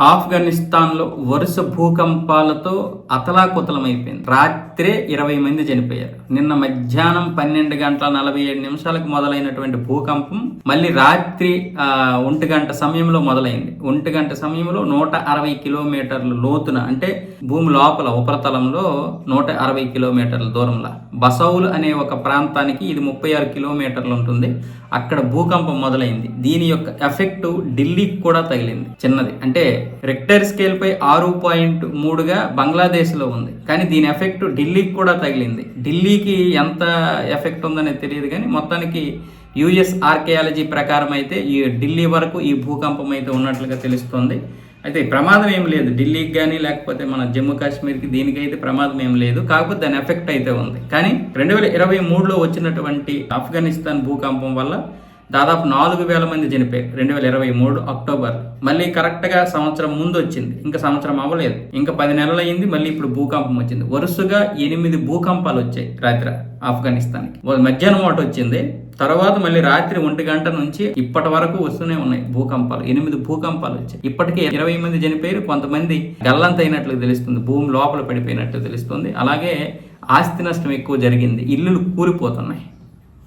ఆఫ్ఘనిస్తాన్లో వరుస భూకంపాలతో అతలాకుతలమైపోయింది. రాత్రే ఇరవై మంది చనిపోయారు. నిన్న మధ్యాహ్నం పన్నెండు గంటల నలభై ఏడు నిమిషాలకు మొదలైనటువంటి భూకంపం మళ్ళీ రాత్రి ఒంటి గంట సమయంలో మొదలైంది. ఒంటి గంట సమయంలో నూట అరవై కిలోమీటర్ల లోతున అంటే భూమి లోపల ఉపరితలంలో నూట అరవై కిలోమీటర్ల దూరంలో. బసౌల్ అనే ఒక ప్రాంతానికి ఇది ముప్పై ఆరు కిలోమీటర్లు ఉంటుంది. అక్కడ భూకంపం మొదలైంది. దీని యొక్క ఎఫెక్ట్ ఢిల్లీకి కూడా తగిలింది. చిన్నది. అంటే రెక్టర్ స్కేల్ పై ఆరు పాయింట్ మూడుగా బంగ్లాదేశ్లో ఉంది. కానీ దీని ఎఫెక్ట్ ఢిల్లీకి కూడా తగిలింది. ఢిల్లీకి ఎంత ఎఫెక్ట్ ఉందనేది తెలియదు కానీ మొత్తానికి యుఎస్ ఆర్కియాలజీ ప్రకారం అయితే ఈ ఢిల్లీ వరకు ఈ భూకంపం అయితే ఉన్నట్లుగా తెలుస్తోంది. అయితే ప్రమాదం ఏం లేదు. ఢిల్లీకి కానీ లేకపోతే మన జమ్మూ కాశ్మీర్కి దీనికైతే ప్రమాదం ఏం లేదు. కాకపోతే దాని ఎఫెక్ట్ అయితే ఉంది. కానీ రెండు వేల ఇరవై మూడులో వచ్చినటువంటి ఆఫ్ఘనిస్తాన్ భూకంపం వల్ల దాదాపు నాలుగు వేల మంది చనిపోయారు. రెండు వేల ఇరవై మూడు అక్టోబర్. మళ్ళీ కరెక్ట్గా సంవత్సరం ముందు వచ్చింది. ఇంకా సంవత్సరం అవ్వలేదు. ఇంకా పది నెలలు అయింది మళ్ళీ ఇప్పుడు భూకంపం వచ్చింది. వరుసగా ఎనిమిది భూకంపాలు వచ్చాయి రాత్రి ఆఫ్ఘనిస్తాన్కి. మధ్యాహ్నం ఒకటి వచ్చింది. తర్వాత మళ్ళీ రాత్రి ఒంటి గంట నుంచి ఇప్పటి వరకు వస్తూనే ఉన్నాయి భూకంపాలు. ఎనిమిది భూకంపాలు వచ్చాయి. ఇప్పటికే ఇరవై మంది చనిపోయారు. కొంతమంది గల్లంతైనట్లు తెలుస్తుంది. భూమి లోపల పడిపోయినట్లు తెలుస్తుంది. అలాగే ఆస్తి నష్టం ఎక్కువ జరిగింది. ఇల్లులు కూలిపోతున్నాయి.